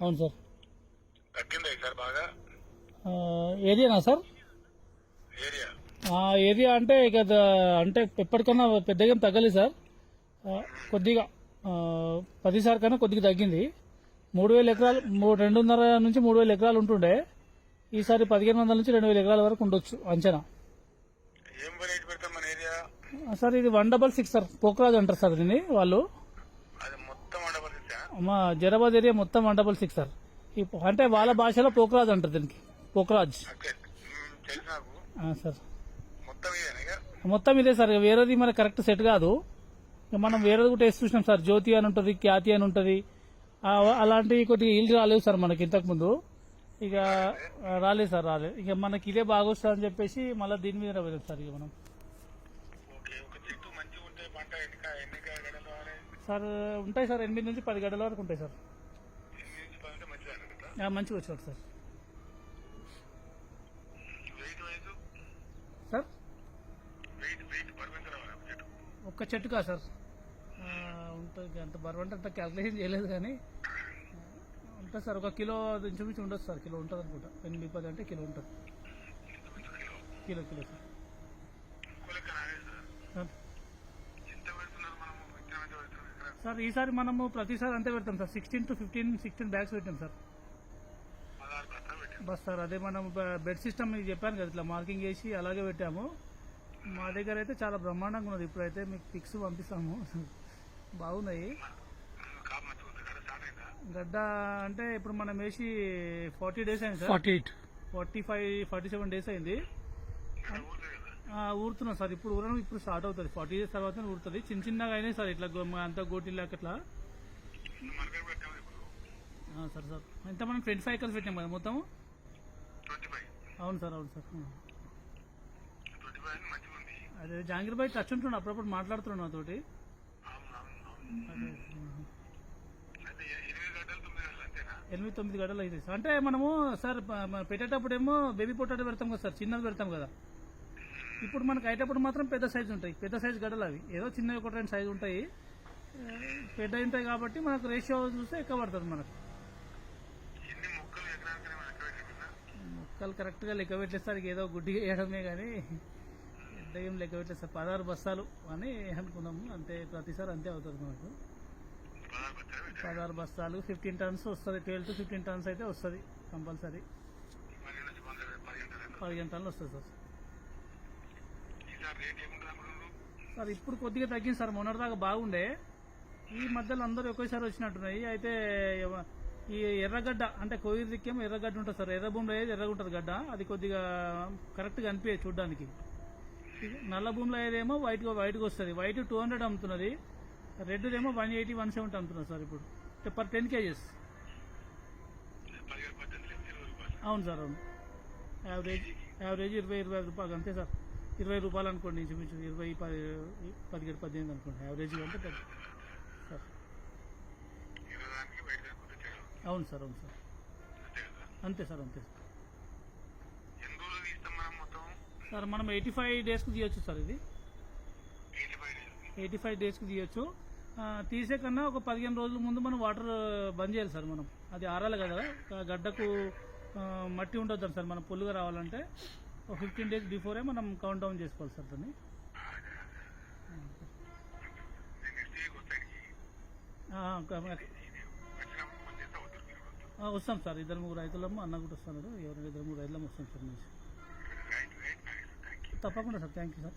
అవును సార్. తగ్గిందా సార్ బాగా? ఆ, ఏరియానా సార్? ఏరియా. అంటే ఇక అంటే ఎప్పటికన్నా పెద్దగా తగ్గలేదు సార్. కొద్దిగా పదిసారి కన్నా కొద్దిగా తగ్గింది. మూడు వేల ఎకరాలు మూడు రెండున్నర నుంచి మూడు వేల ఎకరాలు ఉంటుండే. ఈసారి పదిహేను వందల నుంచి రెండు వేల ఎకరాల వరకు ఉండొచ్చు అంచనా. సార్ ఇది one double six sir Pokraj అంటారు సార్ దీన్ని వాళ్ళు. మా జరాబాద్ ఏరియా మొత్తం వన్ డబల్ సిక్స్ సార్. అంటే వాళ్ళ భాషలో పోక్రాజ్ అంటారు దీనికి. పోక్రాజ్. సార్. మొత్తం ఇదే సార్. ఇక వేరేది మనకి కరెక్ట్ సెట్ కాదు. ఇక మనం వేరేది కూడా టెస్ట్ చూసినాం సార్. జ్యోతి అని ఉంటుంది ఖ్యాతి అని ఉంటుంది. అలాంటివి కొద్దిగా ఇల్లు రాలేవు సార్ మనకి ఇంతకు ముందు. ఇక రాలేదు. సార్ రాలేదు. ఇక మనకి ఇదే బాగా వస్తుంది అని చెప్పేసి మళ్ళీ దీని మీద వెళ్ళాం సార్ ఇక మనం. సార్ ఉంటాయి సార్ ఎనిమిది నుంచి పది గంటల వరకు ఉంటాయి సార్. మంచిగా వచ్చాడు సార్. సార్? ఒక్క చెట్టు కాదు సార్. ఉంటుంది అంత బరువు అంటే అంత క్యాల్కులేషన్ చేయలేదు కానీ ఉంటుంది సార్ ఒక కిలో ఇంచుమించు ఉండదు సార్ కిలో ఉంటుంది అనుకుంటా. ఎనిమిది పది అంటే కిలో ఉంటుంది. కిలో కిలో సార్ ఇంకో లెక్క రాలేదు సార్ సార్ ఎంత పెడుతున్నారు మనము విత్తనం ఎంత పెడుతున్నారు ఇక్కడ సార్ ఈసారి మనము ప్రతిసారి అంతే పెడతాం sir. Sixteen to fifteen sixteen bags పెట్టాం సార్. బస్ సార్ అదే మనం బెడ్ సిస్టమ్ మీకు చెప్పాను కదా ఇట్లా మార్కింగ్ చేసి అలాగే పెట్టాము. మా దగ్గర అయితే చాలా బ్రహ్మాండంగా ఉన్నది. ఇప్పుడైతే మీకు పిక్స్ పంపిస్తాము. బాగున్నాయి. గడ్డ అంటే ఇప్పుడు మనం వేసి ఫార్టీ డేస్ అయింది sir. Forty eight forty five forty seven days అయింది ఊరుతున్నాం సార్. ఇప్పుడు ఊరడం ఇప్పుడు స్టార్ట్ అవుతుంది. ఫార్టీ డేస్ తర్వాత ఊరుతుంది. చిన్న చిన్నగా అయినాయి సార్. ఇట్లా అంతా గోటిల్లాక ఇట్లా. Sir sir. ఎంత మనం ట్వంటీ ఫైవ్ ఎకర్స్ పెట్టాం కదా మొత్తం అవును సార్ అవును సార్. అదే జాంగీర్ భాయ్ టచ్ ఉంటుండే అప్పుడప్పుడు మాట్లాడుతున్నాడు నాతోటి. ఎనిమిది తొమ్మిది గంటలు అయితే సార్. అంటే మనము సార్ పెట్టేటప్పుడేమో బేబీ పొటాటో పెడతాం కదా సార్. చిన్నది పెడతాం కదా. ఇప్పుడు మనకు అయ్యేటప్పుడు మాత్రం పెద్ద సైజు ఉంటాయి. పెద్ద సైజు గడ్డలు అవి. ఏదో చిన్నవి ఒకటి రెండు సైజు ఉంటాయి. ఆ, పెద్దవి ఉంటాయి కాబట్టి మనకు రేషియో చూస్తే ఎక్కువ పడుతుంది మనకు. మొక్కలు కరెక్ట్గా లెక్క పెట్టేసరికి ఏదో గుడ్డిగా వేయడమే కానీ పెద్ద ఏం లెక్క పెట్టలేదు సార్ పదహారు బస్తాలు అని అనుకున్నాము అంతే ప్రతిసారి అంతే అవుతుంది మనకు. పదహారు బస్తాలు ఫిఫ్టీన్ టన్స్ వస్తుంది. ట్వెల్వ్ టు ఫిఫ్టీన్ టన్స్ అయితే వస్తుంది కంపల్సరీ పదిహేను టన్నులు వస్తుంది సార్. సార్ ఇప్పుడు కొద్దిగా తగ్గింది సార్. మొన్నటిదాకా బాగుండే. ఈ మధ్యలో అందరూ ఒకేసారి వచ్చినట్టున్నాయి. అయితే ఈ ఎర్రగడ్డ అంటే కోయిర్ దిక్కేమో ఎర్రగడ్డ ఉంటుంది సార్. ఎర్ర భూమిలో ఏది ఎర్రగా ఉంటుంది గడ్డ? అది కొద్దిగా కరెక్ట్గా అనిపించదు చూడడానికి. నల్ల భూమిలో ఏదేమో వైట్గా వైట్గా వస్తుంది. వైట్ టూ హండ్రెడ్ అమ్ముతున్నది. రెడ్ ఏమో వన్ ఎయిటీ వన్ సెవెంటీ అమ్ముతున్నారు సార్ ఇప్పుడు. పర్ టెన్ కేజెస్ అవును సార్ అవును. యావరేజ్ యావరేజ్ ఇరవై ఇరవై ఐదు రూపాయలు. అంతే సార్. ఇరవై రూపాయలు అనుకోండి ఇంచుమించు ఇరవై పది పదిహేడు పద్దెనిమిది అనుకోండి. యావరేజ్గా అంటే పెద్ద. సార్. అవును సార్ అవును సార్. అంతే సార్ అంతే సార్. మనం సార్ మనం ఎయిటీ ఫైవ్ డేస్కి తీయొచ్చు సార్ ఇది. ఎయిటీ ఫైవ్ డేస్కి తీయొచ్చు. తీసే కన్నా ఒక పదిహేను రోజుల ముందు మనం వాటర్ బంద్ చేయాలి సార్ మనం. అది ఆరాలి కదా. గడ్డకు మట్టి ఉండొద్దాం సార్ మనం పుల్లుగా రావాలంటే. ఫిఫ్టీన్ డేస్ బిఫోరే మనం కౌంట్ డౌన్ చేసుకోవాలి సార్ దాన్ని. వస్తాం సార్. ఇద్దరు ముగ్గురు రైతులము అన్న కూడా వస్తున్నారు ఎవరైనా ఇద్దరు ముగ్గురు రైతులము వస్తాం సార్. నుంచి తప్పకుండా సార్. Thank you sir